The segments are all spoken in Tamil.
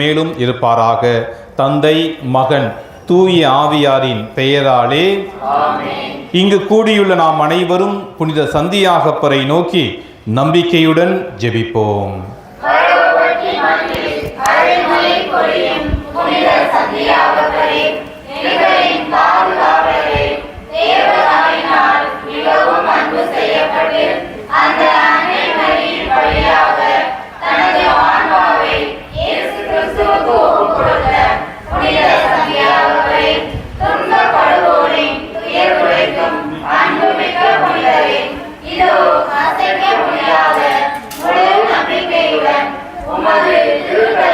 மேலும் இருப்பாராக. தந்தை மகன் தூய ஆவியாரின் பெயராலே. இங்கு கூடியுள்ள நாம் அனைவரும் புனித சந்தியாகப்பரை நோக்கி நம்பிக்கையுடன் ஜெபிப்போம். சக்திமிக்கவராக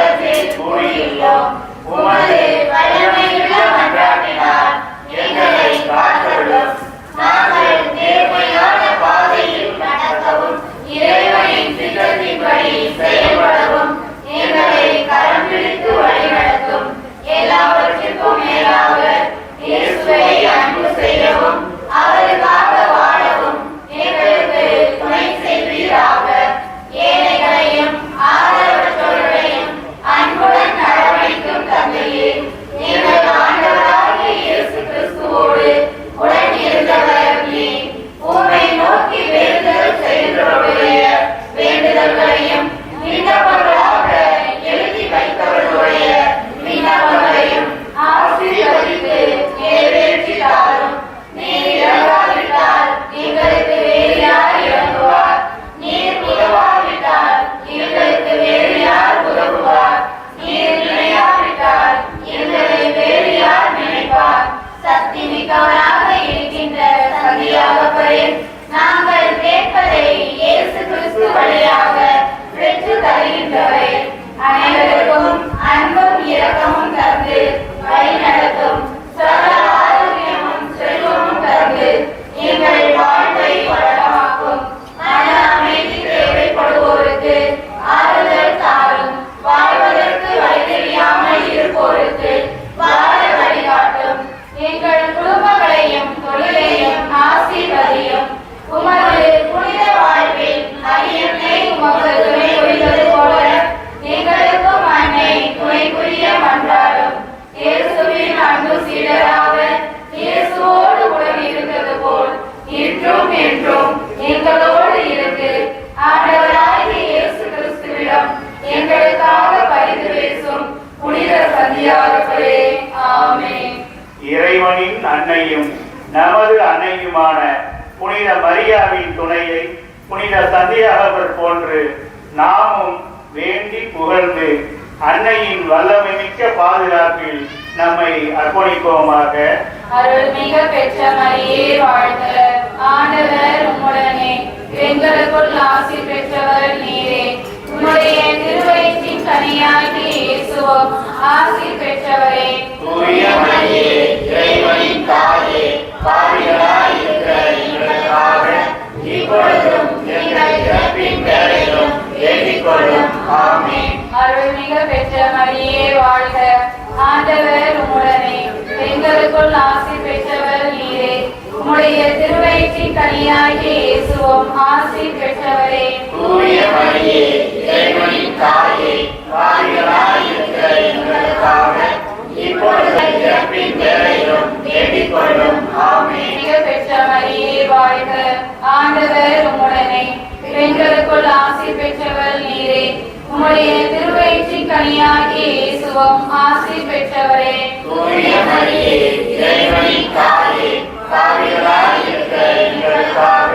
புனித மரியாவின் துணையை புனித சந்தியாகவர் போன்று நாமும் வேண்டி புகழ்ந்து அன்னையின் வல்லமைமிக்க பாதுகாப்பில் நம்மை அர்ப்பணிப்போமாக. அருள்மிக பெற்ற மரியே வாழ்க. ஆண்டவர் உம்முடனே பெண்களுக்குள் ஆசி பெற்றவர் நீரே. உம்முடைய திருவயிற்றின் கனியாகி இயேசுவும் ஆசி பெற்றவரே. தூய மரியே, இறைவனின் தாயே, எங்களுக்காக, இப்பொழுதும் எங்கள் இறப்பின் வேளையிலும் வேண்டிக் கொள்ளும். ஆமென். அருள்மிக பெற்ற மரியே வாழ்க. ஆண்டவர் உம்முடனே. பெண்களுக்குள் ஆசி பெற்றவர் நீரே. உம்முடைய திருவயிற்றின் கனியாகி இயேசுவும் ஆசி பெற்றவரே. தூய மரியே, இறைவனின் தாயே, பாவிகளாய் இருக்கிற எங்களுக்காக, இப்பொழுதும் ஆண்டவர் உம்முடனே பெண்களுக்குள் பெற்றவர் நீரே உம்முடைய கனியாகி இயேசுவும் பெற்றவரே இறைவனின் தாயே, பாவிகளாய் இருக்கிற எங்களுக்காக,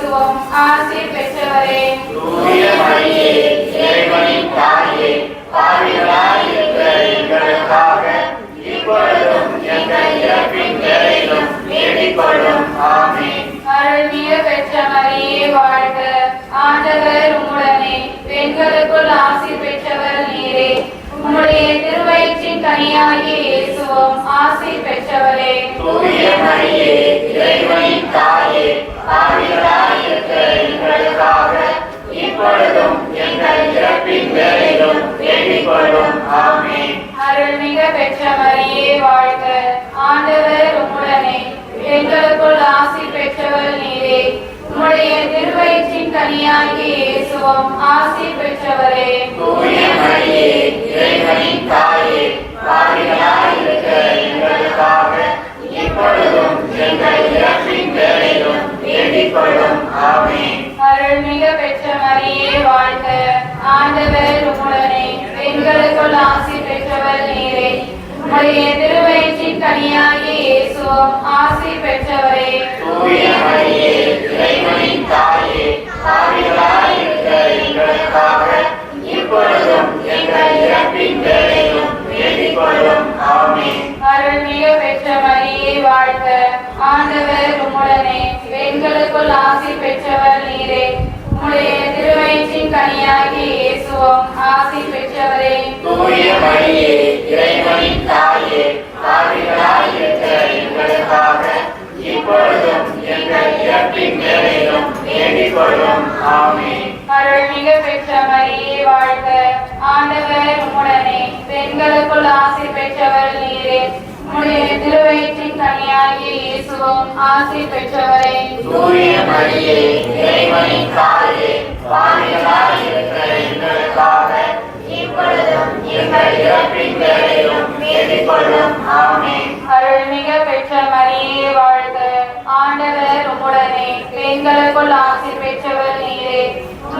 இயேசுவும் ஆசி பெற்றவரே. தூய மரியே, இறைவனின் தாயே, பாவிகளாய் இருக்கிற எங்களுக்காக, இப்பொழுதும் எங்கள் இறப்பின் அருள்மிக பெற்ற மரியே வாழ்க. ஆண்டவர் உம்முடனே. பெண்களுக்குள் ஆசி பெற்றவர் நீரே. உம்முடைய திருவயிற்றின் கனியாகி இயேசுவும் ஆசி பெற்றவரே. தூய மரியே, இறைவனின் தாயே, கனியாகிய இயேசுவும் ஆசி பெற்றவரே. தூய மரியே இறைவனின் தாயே பாவிகளாய் இருக்கிற எங்களுக்காக இப்பொழுதும் எங்கள் இறப்பின் வேளையிலும் வேண்டிக் கொள்ளும் ஆமென். அருள்மிக பெற்ற மரியே வாழ்க. ஆண்டவர் உம்முடனே பெண்களுக்குள் ஆசி பெற்றவர் நீரே. உம்முடைய திருவயிற்றின் கனியாகிய இயேசுவும் ஆசி பெற்றவரே. ஆண்டவர் உம்முடனே. பெண்களுக்குள் ஆசி பெற்றவர் நீரே. உம்முடைய திருவயிற்றின் கனியாகிய இயேசுவும் ஆசி பெற்றவரே. தூய மரியே இறைவனின் தாயே பாவிகளாய் இருக்கிற எங்களுக்காக இப்பொழுதும் எங்கள் இறப்பின் வேளையிலும் வேண்டிக் கொள்ளும் ஆமென். அருள்மிக பெற்ற மரியே வாழ்க. ஆண்டவர் உம்முடனே. பெண்களுக்குள் ஆசி பெற்றவர் நீரே. உம்முடைய திருவயிற்றின் கனியாகிய இயேசுவும் ஆசி பெற்றவரே. தூய மரியே இறைவனின் தாயே பாவிகளாய் இருக்கிற எங்களுக்காக. இப்பொழுதும் எங்கள் இறப்பின் வேளையிலும் வேண்டிக் கொள்ளும் ஆமென். அருள்மிக பெற்ற மரியே வாழ்க. ஆண்டவர் உம்முடனே பெண்களுக்குள் ஆசி பெற்றவர்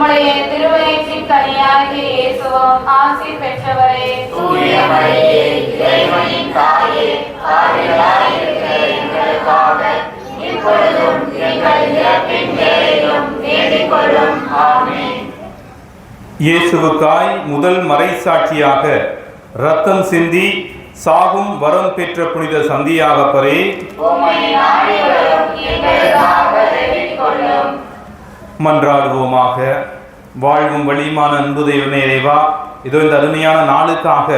உம்முடைய திருவயிற்றின் கனியாகிய இயேசுவும் ஆசி பெற்றவரே. தூய மரியே இறைவனின் தாயே பாவிகளாய் இருக்கிற எங்களுக்காக இப்பொழுதும் எங்கள் இறப்பின் வேளையிலும் வேண்டிக் கொள்ளும் ஆமென். இயேசுவுக்காய் முதல் மறைசாட்சியாக ரத்தம் சிந்தி சாகும் வரம் பெற்ற புனித சந்தியாகப்பரே. மன்றாடுவோமாக. வாழ்வும் வழியுமான அன்பு தெய்வமே இறைவா இதோ இந்த அருமையான நாளுக்காக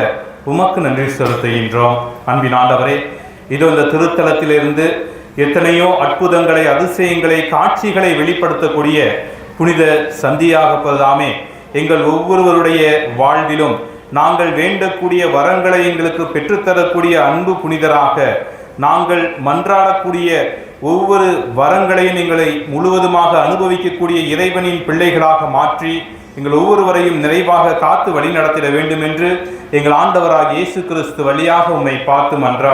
உமக்கு நன்றி செலுத்துகின்றோம். அன்பின் ஆண்டவரே இதோ இந்த திருத்தலத்திலிருந்து எத்தனையோ அற்புதங்களை அதிசயங்களை காட்சிகளை வெளிப்படுத்தக்கூடிய புனித சந்தியாகப்பதாமே எங்கள் ஒவ்வொருவருடைய வாழ்விலும் நாங்கள் வேண்டக்கூடிய வரங்களை எங்களுக்கு பெற்றுத்தரக்கூடிய அன்பு புனிதராக நாங்கள் மன்றாடக்கூடிய ஒவ்வொரு வரங்களையும் எங்களை முழுவதுமாக அனுபவிக்கக்கூடிய இறைவனின் பிள்ளைகளாக மாற்றி எங்கள் ஒவ்வொருவரையும் நிறைவாக காத்து வழிநடத்திட வேண்டும் என்று எங்கள் ஆண்டவராக இயேசு கிறிஸ்து வழியாக உம்மை பார்த்து மன்றா